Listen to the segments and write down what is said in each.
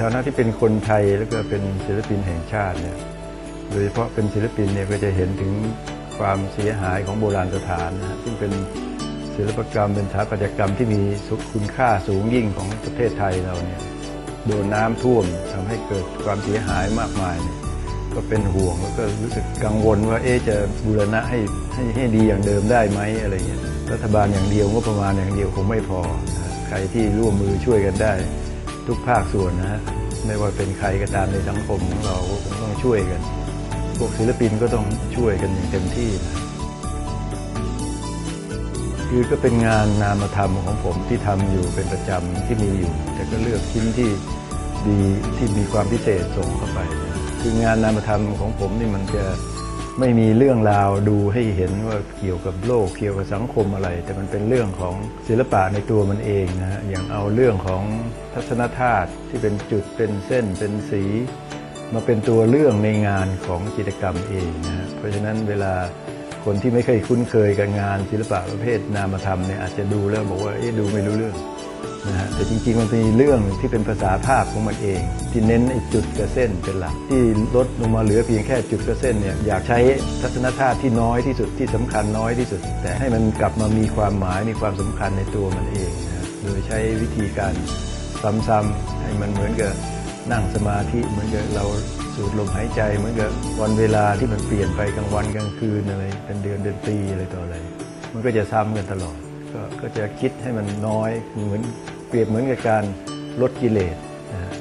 ฐานะที่เป็นคนไทยแล้วก็เป็นศิลปินแห่งชาติเนี่ยโดยเฉพาะเป็นศิลปินเนี่ยก็จะเห็นถึงความเสียหายของโบราณสถานนะซึ่งเป็นศิลปกรรมเป็นสถาปัตยกรรมที่มีคุณค่าสูงยิ่งของประเทศไทยเราเนี่ยโดนน้ำท่วมทำให้เกิดความเสียหายมากมายเนี่ยก็เป็นห่วงแล้วก็รู้สึกกังวลว่าเอ๊จะบูรณะให้ให้ให้ดีอย่างเดิมได้ไหมอะไรเงี้ยรัฐบาลอย่างเดียวงบประมาณอย่างเดียวคงไม่พอ ใครที่ร่วมมือช่วยกันได้ ทุกภาคส่วนนะฮะไม่ว่าเป็นใครก็ตามในสังคมของเราต้องช่วยกัน พวกศิลปินก็ต้องช่วยกันอย่างเต็มที่นะคือก็เป็นงานนามธรรมของผมที่ทำอยู่เป็นประจำที่มีอยู่ แต่ก็เลือกชิ้นที่ดีที่มีความพิเศษส่งเข้าไป คืองานนามธรรมของผมนี่มันจะ ไม่มีเรื่องราวดูให้เห็นว่าเกี่ยวกับโลกเกี่ยวกับสังคมอะไร แต่มันเป็นเรื่องของศิลปะในตัวมันเองนะฮะอย่างเอาเรื่องของทัศนธาตุที่เป็นจุดเป็นเส้นเป็นสี มาเป็นตัวเรื่องในงานของจิตกรรมเองนะฮะเพราะฉะนั้นเวลาคนที่ไม่เคยคุ้นเคยกับงานศิลปะประเภทนามธรรมเนี่ยอาจจะดูแล้วบอกว่าเอ๊ะดูไม่รู้เรื่อง นะฮะแต่จริงๆมันมีเรื่องที่เป็นภาษาภาพของมันเอง ที่เน้นไอ้จุดกับเส้นเป็นหลักที่ลดลงมาเหลือเพียงแค่จุดกับเส้นเนี่ยอยากใช้ทัศนธาตุที่น้อยที่สุดที่สำคัญน้อยที่สุด แต่ให้มันกลับมามีความหมายมีความสำคัญในตัวมันเองนะโดยใช้วิธีการซ้ำๆให้มันเหมือนกับนั่งสมาธิเหมือนกับเราสูดลมหายใจเหมือนกับวันเวลาที่มันเปลี่ยนไปกลางวันกลางคืนอะไรเป็นเดือนเดือนปีอะไรต่ออะไรมันก็จะซ้ำกันตลอด ก็ก็จะคิดให้มันน้อยเหมือนเปรียบเหมือนกับการลดกิเลสนะฮะ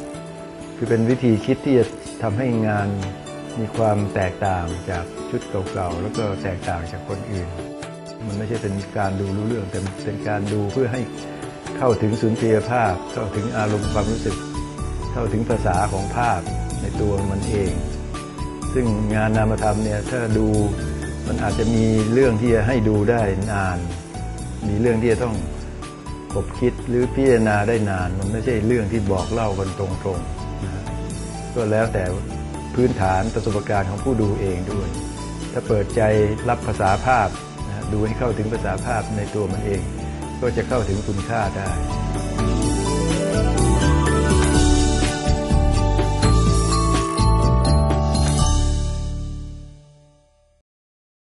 คือเป็นวิธีคิดที่จะทำให้งานมีความแตกต่างจากชุดเก่าๆแล้วก็แตกต่างจากคนอื่น มันไม่ใช่เป็นการดูรู้เรื่องแต่เป็นการดูเพื่อให้เข้าถึงสุนทรียภาพ เข้าถึงอารมณ์ความรู้สึก เข้าถึงภาษาของภาพในตัวมันเอง ซึ่งงานนามธรรมเนี่ยถ้าดูมันอาจจะมีเรื่องที่จะให้ดูได้นาน มีเรื่องที่จะต้องคบคิดหรือพิจารณาได้นาน มันไม่ใช่เรื่องที่บอกเล่ากันตรงๆนะก็แล้วแต่พื้นฐานประสบการณ์ของผู้ดูเองด้วย ถ้าเปิดใจรับภาษาภาพนะดูให้เข้าถึงภาษาภาพในตัวมันเอง ก็จะเข้าถึงคุณค่าได้